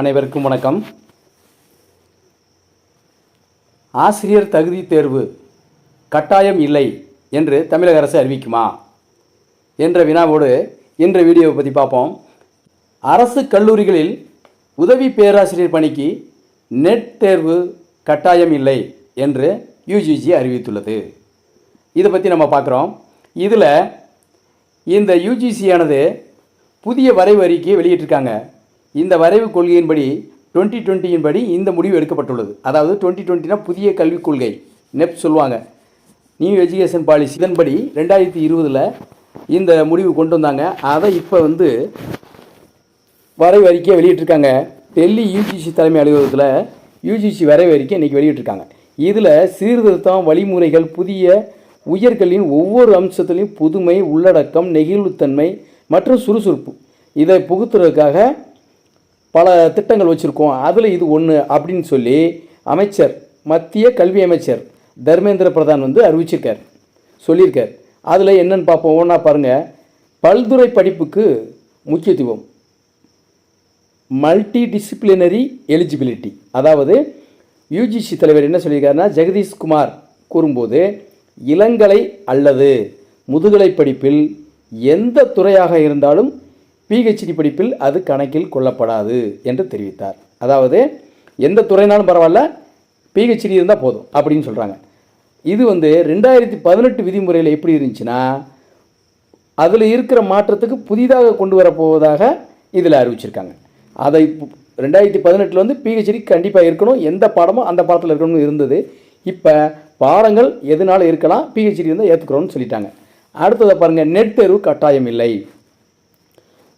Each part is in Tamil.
அனைவருக்கும் வணக்கம். ஆசிரியர் தகுதி தேர்வு கட்டாயம் இல்லை என்று தமிழக அரசு அறிவிக்குமா என்ற வினாவோடு இன்ற வீடியோவை பற்றி பார்ப்போம். அரசு கல்லூரிகளில் உதவி பேராசிரியர் பணிக்கு நெட் தேர்வு கட்டாயம் இல்லை என்று யுஜிசி அறிவித்துள்ளது. இதை பற்றி நம்ம பார்க்குறோம். இதில் இந்த யூஜிசியானது புதிய வரைவு அறிக்கையை வெளியிட்டிருக்காங்க. இந்த வரைவு கொள்கையின்படி டுவெண்ட்டி டுவெண்ட்டியின் படி இந்த முடிவு எடுக்கப்பட்டுள்ளது. அதாவது டுவெண்ட்டி டுவெண்ட்டினா புதிய கல்விக் கொள்கை. நெப் சொல்லுவாங்க. நியூ எஜுகேஷன் பாலிசி இதன்படி ரெண்டாயிரத்தி இருபதில் இந்த முடிவு கொண்டு வந்தாங்க. அதை இப்போ வந்து வரைவு அறிக்கையை வெளியிட்டிருக்காங்க. டெல்லி யூஜிசி தலைமை அலுவலகத்தில் யூஜிசி வரைவு அறிக்கை இன்றைக்கி வெளியிட்டிருக்காங்க. இதில் சீர்திருத்தம் வழிமுறைகள் புதிய உயர்கல்வியின் ஒவ்வொரு அம்சத்திலையும் புதுமை உள்ளடக்கம் நெகிழ்வுத்தன்மை மற்றும் சுறுசுறுப்பு. இதை புகுத்துறதுக்காக பல திட்டங்கள் வச்சுருக்கோம். அதில் இது ஒன்று அப்படின்னு சொல்லி அமைச்சர் மத்திய கல்வி அமைச்சர் தர்மேந்திர பிரதான் வந்து அறிவிச்சிருக்கார். சொல்லியிருக்கார். அதில் என்னென்னு பார்ப்போம். ஒன்றா பாருங்கள் பல்துறை படிப்புக்கு முக்கியத்துவம். மல்டி டிசிப்ளினரி எலிஜிபிலிட்டி அதாவது யூஜிசி தலைவர் என்ன சொல்லியிருக்காருன்னா ஜெகதீஷ் குமார் கூறும்போது இளங்கலை அல்லது முதுகலை படிப்பில் எந்த துறையாக இருந்தாலும் பிஹெச்டி படிப்பில் அது கணக்கில் கொள்ளப்படாது என்று தெரிவித்தார். அதாவது எந்த துறைனாலும் பரவாயில்ல பிஹெச்டி இருந்தால் போதும் அப்படின்னு சொல்கிறாங்க இது வந்து ரெண்டாயிரத்தி பதினெட்டு விதிமுறையில் எப்படி இருந்துச்சுன்னா அதில் இருக்கிற மாற்றத்துக்கு புதிதாக கொண்டு வரப்போவதாக இதில் அறிவிச்சிருக்காங்க. அதை இப்போ ரெண்டாயிரத்தி பதினெட்டில் வந்து பிஹெச்டி கண்டிப்பாக இருக்கணும். எந்த பாடமும் அந்த பாடத்தில் இருக்கணும்னு இருந்தது. இப்போ பாடங்கள் எதனால இருக்கலாம் பிஹெச்டி இருந்தால் ஏற்றுக்கிறோம்னு சொல்லிட்டாங்க. அடுத்ததை பாருங்கள் நெட் தேர்வு கட்டாயம் இல்லை.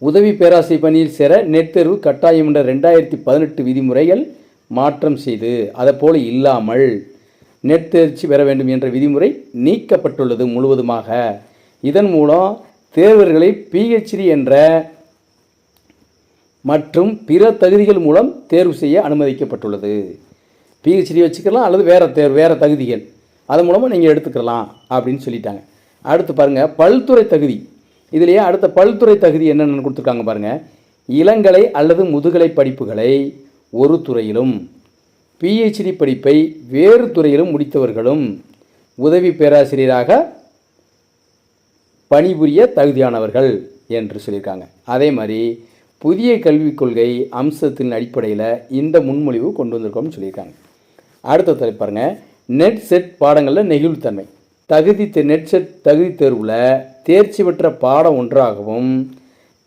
உதவி பேராசை பணியில் சேர நெட் தேர்வு கட்டாயம் என்ற ரெண்டாயிரத்தி பதினெட்டு விதிமுறைகள் மாற்றம் செய்து அதை போல இல்லாமல் நெட் தேர்ச்சி பெற வேண்டும் என்ற விதிமுறை நீக்கப்பட்டுள்ளது முழுவதுமாக. இதன் மூலம் தேர்வர்களை பிஹெச்டி என்ற மற்றும் பிற தகுதிகள் மூலம் தேர்வு செய்ய அனுமதிக்கப்பட்டுள்ளது. பிஹெச்டி வச்சுக்கலாம் அல்லது வேறு தேர்வு வேறு தகுதிகள். அது மூலமாக நீங்கள் எடுத்துக்கலாம் அப்படின்னு சொல்லிட்டாங்க. அடுத்து பாருங்கள் பல்துறை தகுதி. இதுலேயே அடுத்த பல்துறை தகுதி என்னென்னு கொடுத்துருக்காங்க பாருங்கள் இளங்கலை அல்லது முதுகலை படிப்புகளை ஒரு துறையிலும் பிஹெச்டி படிப்பை வேறு துறையிலும் முடித்தவர்களும் உதவி பேராசிரியராக பணிபுரிய தகுதியானவர்கள் என்று சொல்லியிருக்காங்க. அதே மாதிரி புதிய கல்விக் கொள்கை அம்சத்தின் அடிப்படையில் இந்த முன்மொழிவு கொண்டு வந்திருக்கோம்னு சொல்லியிருக்காங்க. அடுத்த தலைப்பு பாருங்கள் நெட் செட் பாடங்களில் நெகிழ்வுத்தன்மை. தகுதி நெட் செட் தகுதி தேர்வில் தேர்ச்சி பெற்ற பாடம் ஒன்றாகவும்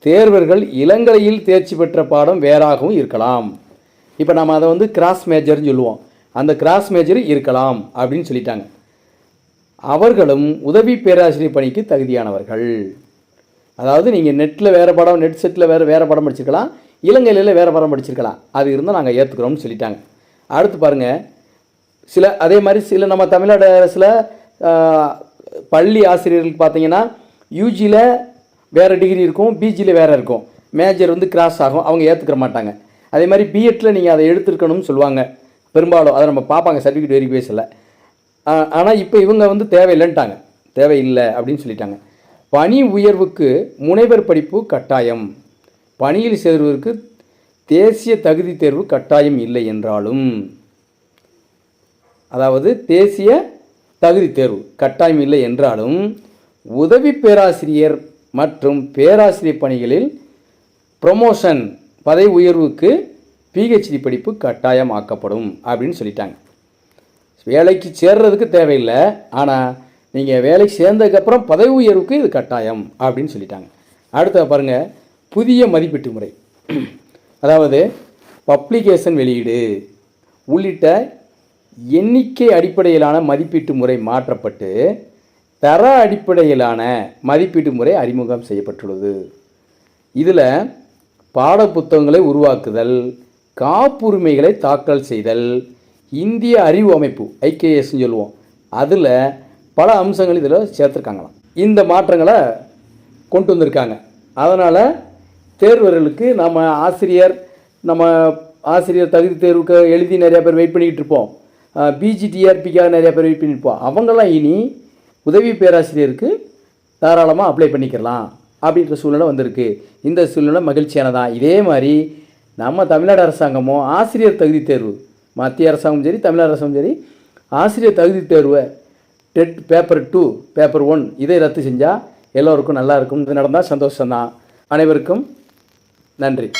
தேர்வர்கள் இளங்கலையில் தேர்ச்சி பெற்ற பாடம் வேறாகவும் இருக்கலாம். இப்போ நம்ம அதை வந்து கிராஸ் மேஜர்னு சொல்லுவோம். அந்த கிராஸ் மேஜர் இருக்கலாம் அப்படின்னு சொல்லிட்டாங்க. அவர்களும் உதவி பேராசிரியர் பணிக்கு தகுதியானவர்கள். அதாவது நீங்கள் நெட்டில் வேறு படம் நெட் செட்டில் வேறு வேறு படம் படிச்சிருக்கலாம். இலங்கையில் வேறு படம் படிச்சிருக்கலாம். அது இருந்தால் நாங்கள் ஏற்றுக்கிறோம்னு சொல்லிட்டாங்க. அடுத்து பாருங்கள் சில அதே மாதிரி சில நம்ம தமிழ்நாடு சில பள்ளி ஆசிரியர்களுக்கு பார்த்தீங்கன்னா யூஜியில் வேறு டிகிரி இருக்கும் பிஜியில் வேறு இருக்கும். மேஜர் வந்து கிராஸ் ஆகும் அவங்க ஏற்றுக்கிற மாட்டாங்க. அதே மாதிரி பிஎட்டில் நீங்கள் அதை எடுத்துருக்கணும்னு சொல்லுவாங்க. பெரும்பாலும் அதை நம்ம பார்ப்பாங்க சர்டிஃபிகேட் வெரிஃபிகேஷனில் ஆனால் இப்போ இவங்க வந்து தேவையில்லைன்ட்டாங்க. தேவையில்லை அப்படின்னு சொல்லிட்டாங்க. பணி உயர்வுக்கு முனைவர் படிப்பு கட்டாயம். பணியில் சேர்வதற்கு தேசிய தகுதி தேர்வு கட்டாயம் இல்லை என்றாலும். அதாவது தேசிய தகுதி தேர்வு கட்டாயம் இல்லை என்றாலும் உதவி பேராசிரியர் மற்றும் பேராசிரியர் பணிகளில் ப்ரொமோஷன் பதவி உயர்வுக்கு பிஹெச்டி படிப்பு கட்டாயமாக்கப்படும் அப்படின்னு சொல்லிட்டாங்க. வேலைக்கு சேர்றதுக்கு தேவையில்லை. ஆனால் நீங்கள் வேலைக்கு சேர்ந்ததுக்கப்புறம் பதவி உயர்வுக்கு இது கட்டாயம் அப்படின்னு சொல்லிட்டாங்க. அடுத்த பாருங்கள் புதிய மதிப்பீட்டு முறை. அதாவது பப்ளிகேஷன் வெளியீடு. உள்ளிட்ட எண்ணிக்கை அடிப்படையிலான மதிப்பீட்டு முறை மாற்றப்பட்டு தர அடிப்படையிலான மதிப்பீட்டு முறை அறிமுகம் செய்யப்பட்டுள்ளது. இதில் பாடப்புத்தகங்களை உருவாக்குதல் காப்புரிமைகளை தாக்கல் செய்தல் இந்திய அறிவு அமைப்பு ஐகேஎஸ்ன்னு சொல்லுவோம். அதில் பல அம்சங்கள் இதில் சேர்த்துருக்காங்களாம். இந்த மாற்றங்களை கொண்டு வந்திருக்காங்க. அதனால் தேர்வர்களுக்கு நம்ம ஆசிரியர் நம்ம ஆசிரியர் தகுதி தேர்வுக்கு எழுதி நிறையா பேர் வெயிட் பண்ணிக்கிட்டு இருப்போம். பிஜிடிஆர்பிக்காக நிறையா பேர் வெயிட் பண்ணியிருப்போம் அவங்கெல்லாம் இனி உதவி பேராசிரியருக்கு தாராளமாக அப்ளை பண்ணிக்கலாம் அப்படின்ற சூழ்நிலை வந்திருக்கு. இந்த சூழ்நிலை மகிழ்ச்சியானதான் இதே மாதிரி நம்ம தமிழ்நாடு அரசாங்கமோ ஆசிரியர் தகுதி தேர்வு மத்திய அரசாங்கமும் சரி தமிழ்நாடு அரசாங்கம் சரி ஆசிரியர் தகுதி தேர்வை TET paper two paper one இதை ரத்து செஞ்சால் எல்லோருக்கும் நல்லா இருக்கும் இது நடந்தால் சந்தோஷம்தான். அனைவருக்கும் நன்றி.